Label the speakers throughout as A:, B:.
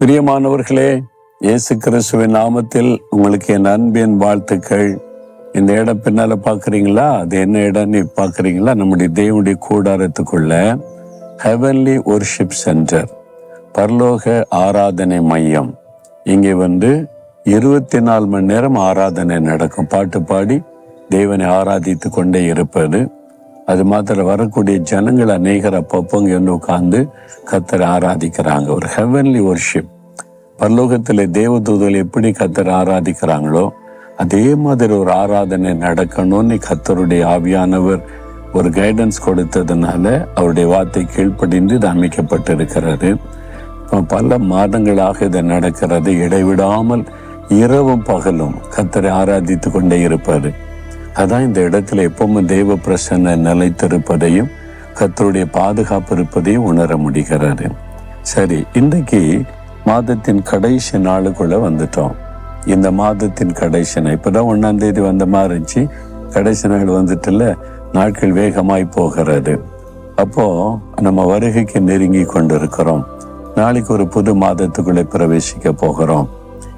A: பிரியமானவர்களே இயேசு கிறிஸ்துவின் நாமத்தில் உங்களுக்கு என் அன்பின் வாழ்த்துக்கள். இந்த இடம் பின்னால பாக்குறீங்களா அது என்ன இடம்னு பாக்குறீங்களா நம்முடைய தேவனுடைய கூடாரத்துக்குள்ள ஹெவன்லி ஒர்ஷிப் சென்டர் பரலோக ஆராதனை மையம். இங்கே வந்து இருபத்தி நாலு மணி நேரம் ஆராதனை நடக்கும். பாட்டு பாடி தேவனை ஆராதித்து கொண்டே இருப்பது. அது மாத்திர வரக்கூடிய ஜனங்கள் அநேகர் அப்பப்போ இங்கே வந்து உட்கார்ந்து கத்தரை ஆராதிக்கிறாங்க. ஒரு ஹெவன்லி ஒர்ஷிப் பரலோகத்தில் தேவதூதல் எப்படி கத்தரை ஆராதிக்கிறாங்களோ அதே மாதிரி ஒரு ஆராதனை நடக்கணும்னு கத்தருடைய ஆவியானவர் ஒரு கைடன்ஸ் கொடுத்ததுனால அவருடைய வார்த்தை கீழ்ப்படிந்து இது அமைக்கப்பட்டிருக்கிறது. பல மாதங்களாக இது நடக்கிறது. இடைவிடாமல் இரவும் பகலும் கத்தரை ஆராதித்து கொண்டே இருப்பாரு. அதான் இந்த இடத்துல எப்பவும் தெய்வ பிரசன்ன நிலைத்திருப்பதையும் கத்தருடைய பாதுகாப்பு இருப்பதையும் உணர முடிகிறாரு சரி இன்றைக்கு மாதத்தின் கடைசி நாளுக்குள்ள வந்துட்டோம். இந்த மாதத்தின் கடைசி நாள் இப்பதான் ஒன்னாம் தேதி வந்த மாதிரி இருந்துச்சு. கடைசி நாள் வந்துட்டுல நாட்கள் வேகமாய் போகிறது. அப்போ நம்ம வருகைக்கு நெருங்கி கொண்டிருக்கிறோம். நாளைக்கு ஒரு புது மாதத்துக்குள்ளே பிரவேசிக்க போகிறோம்.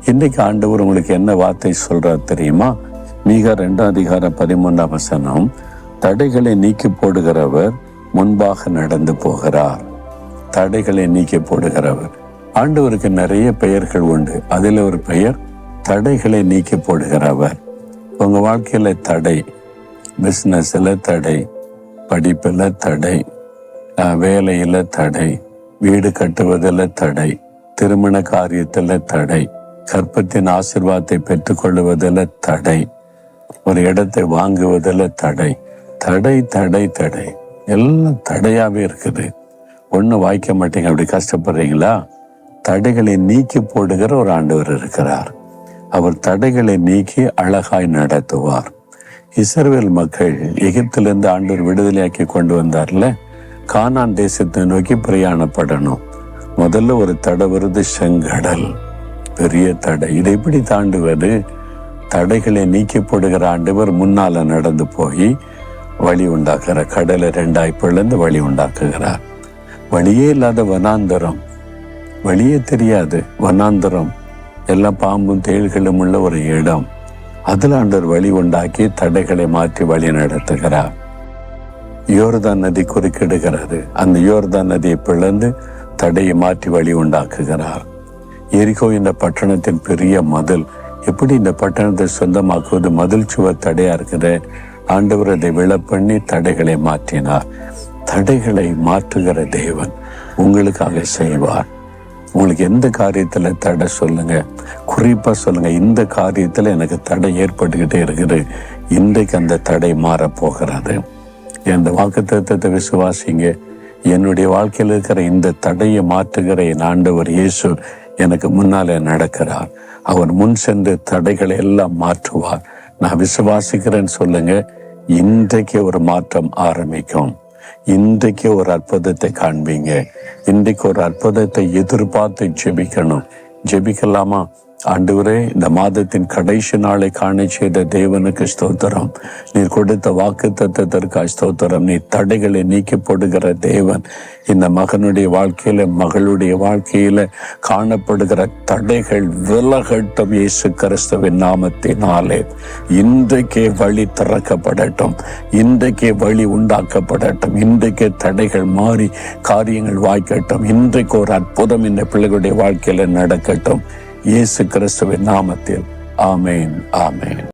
A: இன்னைக்கு ஆண்டவர் உங்களுக்கு என்ன வார்த்தை சொல்றார் தெரியுமா? மீக ரெண்டாம் அதிகாரம் பதிமூன்றாம் வசனம் தடைகளை நீக்கி போடுகிறவர் முன்பாக நடந்து போகிறார். தடைகளை நீக்கி போடுகிறவர் ஆண்டவருக்கு நிறைய பெயர்கள் உண்டு. அதில் ஒரு பெயர் தடைகளை நீக்கி போடுகிறவர் உங்கள் வாழ்க்கையில தடை பிஸ்னஸ்ல தடை படிப்பில் தடை வேலையில் தடை வீடு கட்டுவதில் தடை திருமண காரியத்தில் தடை கற்பத்தின் ஆசிர்வாதத்தை பெற்றுக்கொள்வதில் தடை ஒரு இடத்தை வாங்குவதில் தடை. தடை தடை தடை. எல்லாம் தடையாவே இருக்குது. ஒன்றும் வாய்க்க மாட்டேங்க. அப்படி கஷ்டப்படுறீங்களா? தடைகளை நீக்கி போடுகிற ஒரு ஆண்டவர் இருக்கிறார். அவர் தடைகளை நீக்கி அழகாய் நடத்துவார். இஸ்ரேல் மக்கள் எகிப்திலிருந்து ஆண்டவர் விடுதலையாக்கி கொண்டு வந்தார்ல? கானான் தேசத்தை நோக்கி பிரயாணப்படணும். முதல்ல ஒரு தடை வருது செங்கடல். பெரிய தடை. இதை எப்படி தாண்டுவது? தடைகளை நீக்கப்படுகிற ஆண்டவர் முன்னால நடந்து போய் வழி உண்டாக்குற கடலை ரெண்டாய் பிளந்து வழி உண்டாக்குகிறார். வழியே இல்லாத வனாந்தரம். வழியே தெரியாது. வனாந்தரம். எல்லா பாம்பும் தேள்களும் உள்ள ஒரு இடம். அதில் ஆண்டவர் வழி உண்டாக்கி தடைகளை மாற்றி வழி நடத்துகிறார். யோர்தான் நதி குறுக்கிடுகிறது. அந்த யோர்தான் நதியை பிளந்து தடையை மாற்றி வழி உண்டாக்குகிறார். எரிகோ இந்த பட்டணத்தின் பெரிய மதில் எப்படி இந்த பட்டணத்தை சொந்தமாக்குவது? மதில் சுவர் தடையா இருக்குது ஆண்டவர் அதை விழப்பண்ணி தடைகளை மாற்றினார். தடைகளை மாற்றுகிற தேவன் உங்களுக்காக செய்வார். உங்களுக்கு எந்த காரியத்துல தடை சொல்லுங்க. குறிப்பா சொல்லுங்க. இந்த காரியத்துல எனக்கு தடை ஏற்பட்டுக்கிட்டே இருக்குது. இன்றைக்கு அந்த தடை மாறப்போகிறது இந்த வாக்கு தத்துவத்தை விசுவாசிங்க. என்னுடைய வாழ்க்கையில் இருக்கிற இந்த தடையை மாற்றுகிற என் ஆண்டவர் இயேசு எனக்கு முன்னாலே நடக்கிறார். அவர் முன் சென்று தடைகளை எல்லாம் மாற்றுவார். நான் விசுவாசிக்கிறேன்னு சொல்லுங்க. இன்றைக்கு ஒரு மாற்றம் ஆரம்பிக்கும். இன்றைக்கு ஒரு அற்புதத்தை காண்பீங்க. இன்றைக்கு ஒரு அற்புதத்தை எதிர்பார்த்து ஜெபிக்கணும். ஜெபிக்கலாமா? ஆண்டவரே இந்த மாதத்தின் கடைசி நாளை காண செய்த தேவனுக்கு ஸ்தோத்திரம். நீர் கொடுத்த வாக்கு தத்துவத்திற்காக ஸ்தோத்திரம். நீ தடைகளை நீக்கி போடுகிற தேவன் இந்த மகனுடைய வாழ்க்கையில மகளுடைய வாழ்க்கையில காணப்படுகிற தடைகள் விலகட்டும் இயேசு கிறிஸ்துவின் நாமத்தினாலே. இன்றைக்கே வழி திறக்கப்படட்டும். இன்றைக்கே வழி உண்டாக்கப்படட்டும். இன்றைக்கே தடைகள் மாறி காரியங்கள் வாய்க்கட்டும். இன்றைக்கு ஒரு அற்புதம் இந்த பிள்ளைகளுடைய வாழ்க்கையில நடக்கட்டும். இயேசு கிறிஸ்துவின் நாமத்தில். ஆமேன் ஆமேன்.